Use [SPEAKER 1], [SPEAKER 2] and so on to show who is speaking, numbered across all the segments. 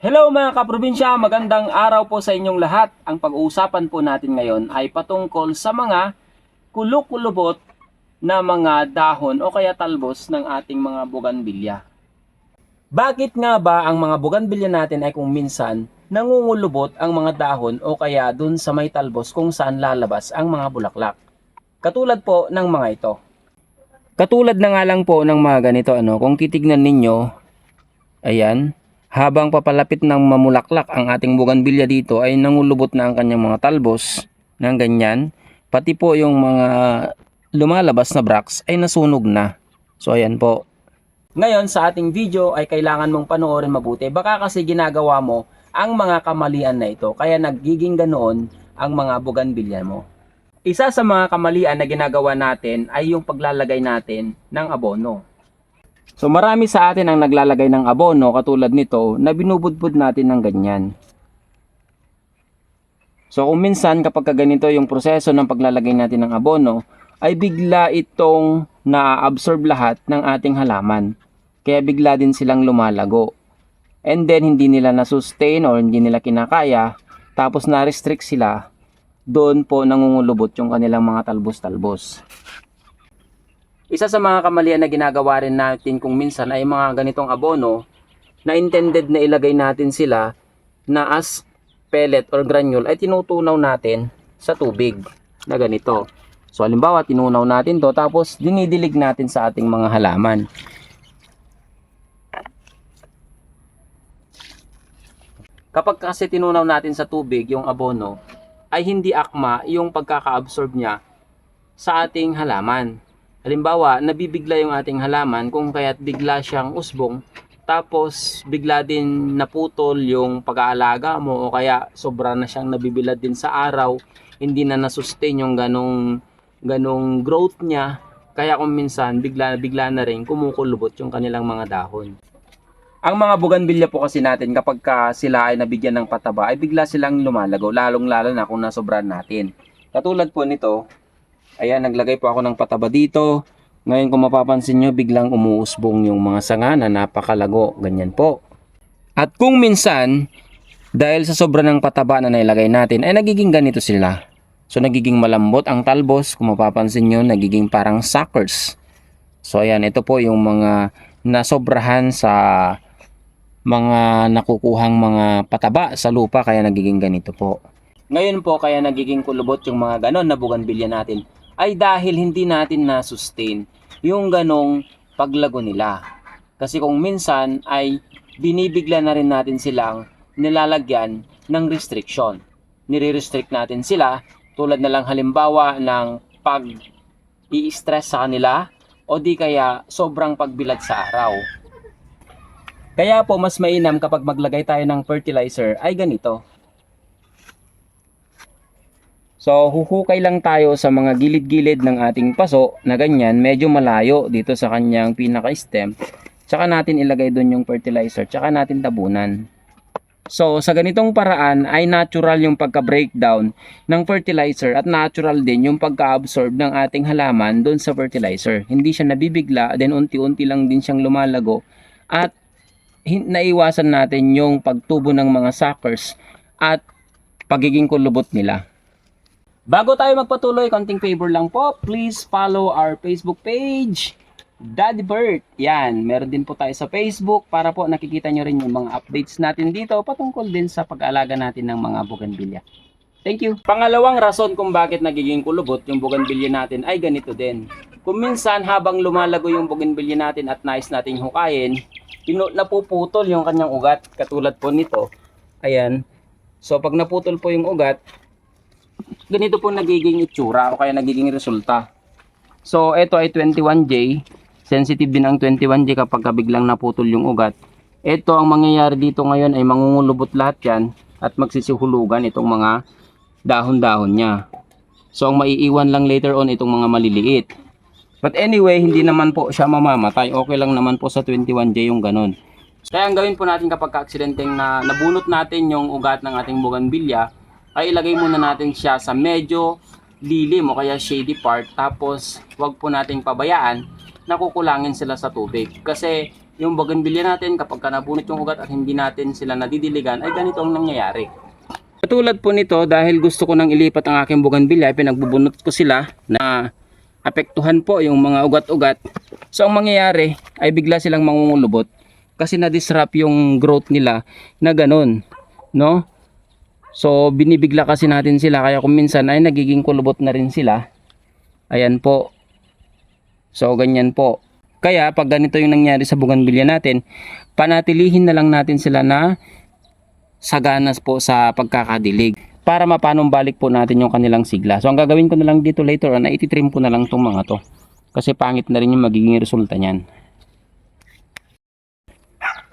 [SPEAKER 1] Hello mga kaprobinsya, magandang araw po sa inyong lahat. Ang pag-uusapan po natin ngayon ay patungkol sa mga kulukulubot na mga dahon o kaya talbos ng ating mga buganbilya. Bakit nga ba ang mga buganbilya natin ay kung minsan nangungulubot ang mga dahon o kaya dun sa may talbos kung saan lalabas ang mga bulaklak? Katulad po ng mga ito. Katulad na nga lang po ng mga ganito ano, kung titignan ninyo, ayan, habang papalapit ng mamulaklak ang ating buganbilya dito ay nangulubot na ang kanyang mga talbos ng ganyan. Pati po yung mga lumalabas na bracts ay nasunog na. So ayan po. Ngayon sa ating video ay kailangan mong panoorin mabuti. Baka kasi ginagawa mo ang mga kamalian na ito. Kaya nagiging ganoon ang mga buganbilya mo. Isa sa mga kamalian na ginagawa natin ay yung paglalagay natin ng abono. So marami sa atin ang naglalagay ng abono katulad nito na binubudbud natin ng ganyan. So kung minsan kapag ka ganito yung proseso ng paglalagay natin ng abono ay bigla itong na-absorb lahat ng ating halaman. Kaya bigla din silang lumalago. And then hindi nila na-sustain or hindi nila kinakaya tapos na-restrict sila doon po nangungulubot yung kanilang mga talbos-talbos. Isa sa mga kamalian na ginagawa rin natin kung minsan ay mga ganitong abono na intended na ilagay natin sila na as pellet or granule ay tinutunaw natin sa tubig na ganito. So halimbawa tinunaw natin to tapos dinidilig natin sa ating mga halaman. Kapag kasi tinunaw natin sa tubig yung abono ay hindi akma yung pagkaka-absorb niya sa ating halaman. Halimbawa, nabibigla yung ating halaman kung kaya't bigla siyang usbong tapos bigla din naputol yung pag-aalaga mo o kaya sobra na siyang nabibilad din sa araw, hindi na nasustain yung ganong ganong growth niya. Kaya kung minsan bigla bigla na rin kumukulubot yung kanilang mga dahon. Ang mga buganbilya po kasi natin kapag ka sila ay nabigyan ng pataba ay bigla silang lumalago lalong lalo na kung nasobran natin. Katulad po nito, ayan naglagay po ako ng pataba dito. Ngayon kung mapapansin nyo biglang umuusbong yung mga sanga na napakalago, ganyan po. At kung minsan dahil sa sobra ng pataba na nailagay natin ay nagiging ganito sila. So nagiging malambot ang talbos, kung mapapansin nyo nagiging parang suckers. So ayan, ito po yung mga nasobrahan sa mga nakukuhang mga pataba sa lupa kaya nagiging ganito po. Ngayon po kaya nagiging kulubot yung mga ganon na buganbilya natin ay dahil hindi natin na-sustain yung ganong paglago nila. Kasi kung minsan ay binibigla na rin natin silang nilalagyan ng restriction. Nire-restrict natin sila tulad na lang halimbawa ng pag i-stress sa kanila o di kaya sobrang pagbilad sa araw. Kaya po mas mainam kapag maglagay tayo ng fertilizer ay ganito. So huhukay lang tayo sa mga gilid-gilid ng ating paso na ganyan medyo malayo dito sa kanyang pinaka-stem. Tsaka natin ilagay doon yung fertilizer, tsaka natin tabunan. So sa ganitong paraan ay natural yung pagka-breakdown ng fertilizer at natural din yung pagka-absorb ng ating halaman doon sa fertilizer. Hindi siya nabibigla, then unti-unti lang din siyang lumalago at naiwasan natin yung pagtubo ng mga suckers at pagiging kulubot nila. Bago tayo magpatuloy, konting favor lang po, please follow our Facebook page, Daddy Bert. Yan, meron din po tayo sa Facebook para po nakikita nyo rin yung mga updates natin dito patungkol din sa pag-alaga natin ng mga bougainvillea. Thank you. Pangalawang rason kung bakit nagiging kulubot yung bougainvillea natin ay ganito din. Kung minsan habang lumalago yung bougainvillea natin at nais nating hukayin, napuputol yung kanyang ugat katulad po nito. Ayan. So pag naputol po yung ugat, ganito po nagiging itsura o kaya nagiging resulta. So ito ay 21J. Sensitive din ang 21J kapag ka biglang naputol yung ugat. Ito ang mangyayari dito ngayon ay mangungulubot lahat yan at magsisihulugan itong mga dahon-dahon niya. So ang maiiwan lang later on itong mga maliliit. But anyway, hindi naman po siya mamamatay. Okay lang naman po sa 21J yung ganun. Kaya ang gawin po natin kapag ka-aksidenteng na nabunot natin yung ugat ng ating buganbilya, ay ilagay muna natin siya sa medyo lilim o kaya shady part. Tapos, wag po nating pabayaan na kukulangin sila sa tubig. Kasi yung bougainvillea natin kapag ka nabunot yung ugat at hindi natin sila nadidiligan ay ganito ang nangyayari. Katulad po nito dahil gusto ko nang ilipat ang aking bougainvillea, pinagbubunot ko sila na apektuhan po yung mga ugat-ugat. So ang mangyayari ay bigla silang mangungulubot kasi na-disrupt yung growth nila na ganun, no? So binibigla kasi natin sila kaya kung minsan ay nagiging kulubot na rin sila. Ayan po. So ganyan po. Kaya pag ganito yung nangyari sa bougainvillea natin, panatilihin na lang natin sila na saganas po sa pagkakadilig para mapanumbalik po natin yung kanilang sigla. So ang gagawin ko na lang dito later on, ititrim ko na lang tong mga to. Kasi pangit na rin yung magiging resulta niyan.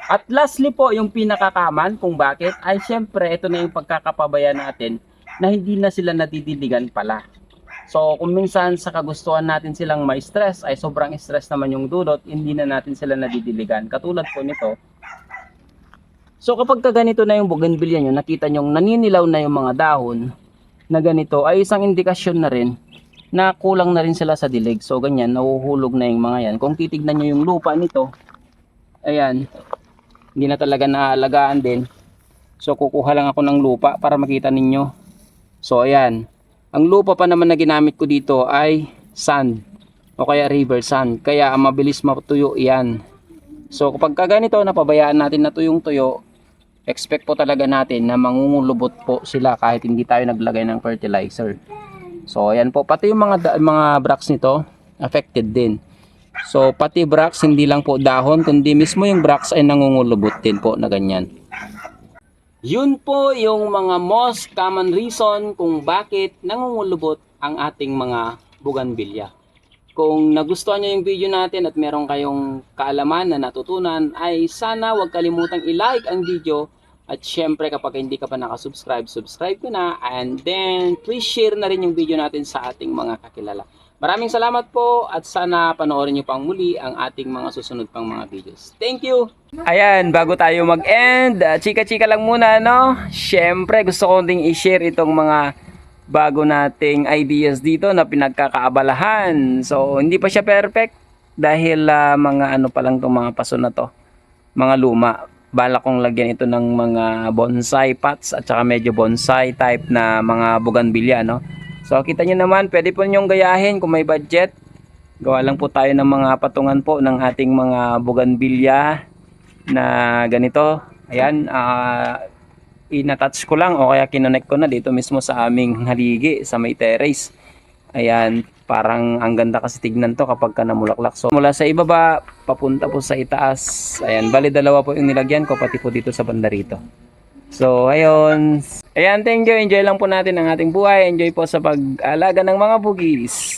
[SPEAKER 1] At lastly po, yung pinakakaman kung bakit, ay syempre ito na yung pagkakapabaya natin na hindi na sila nadidiligan pala. So kung minsan sa kagustuhan natin silang ma-stress ay sobrang stress naman yung dulot, hindi na natin sila nadidiligan. Katulad po nito. So kapag ka ganito na yung bougainvillea nyo, nakita nyo naninilaw na yung mga dahon na ganito ay isang indikasyon na rin na kulang na rin sila sa dilig. So ganyan, nahuhulog na yung mga yan. Kung titignan nyo yung lupa nito, ayan, hindi na talaga naaalagaan din. So kukuha lang ako ng lupa para makita ninyo. So ayan, ang lupa pa naman na ginamit ko dito ay sand o kaya river sand. Kaya mabilis matuyo yan. So kapag ka ganito, napabayaan natin na tuyong tuyo, expect po talaga natin na mangungulubot po sila kahit hindi tayo naglagay ng fertilizer. So ayan po, pati yung mga, mga bracts nito, affected din. So pati bracts, hindi lang po dahon, kundi mismo yung bracts ay nangungulubot din po na ganyan. Yun po yung mga most common reason kung bakit nangungulubot ang ating mga bougainvillea. Kung nagustuhan nyo yung video natin at meron kayong kaalaman na natutunan, ay sana huwag kalimutang i-like ang video at syempre kapag hindi ka pa nakasubscribe, subscribe ko na and then please share na rin yung video natin sa ating mga kakilala. Maraming salamat po at sana panoorin nyo pang muli ang ating mga susunod pang mga videos. Thank you! Ayan, bago tayo mag-end, ah, chika-chika lang muna, no? Syempre, gusto ko ding i-share itong mga bago nating ideas dito na pinagkakaabalahan. So, hindi pa siya perfect dahil ah, mga ano pa lang itong mga paso na to. Mga luma. Bala kong lagyan ito ng mga bonsai pots at saka medyo bonsai type na mga bougainvillea, no? So, kita nyo naman, pwede po nyong gayahin kung may budget. Gawa lang po tayo ng mga patungan po ng ating mga bougainvillea na ganito. Ayan, ah inatouch ko lang o kaya kinonect ko na dito mismo sa aming haligi sa may terrace. Ayan, parang ang ganda kasi tignan to kapag ka namulaklak. So mula sa ibaba, papunta po sa itaas. Ayan, bali dalawa po yung nilagyan ko pati po dito sa banda rito. So, ayun. Ayan, thank you. Enjoy lang po natin ang ating buhay. Enjoy po sa pag-alaga ng mga bugis.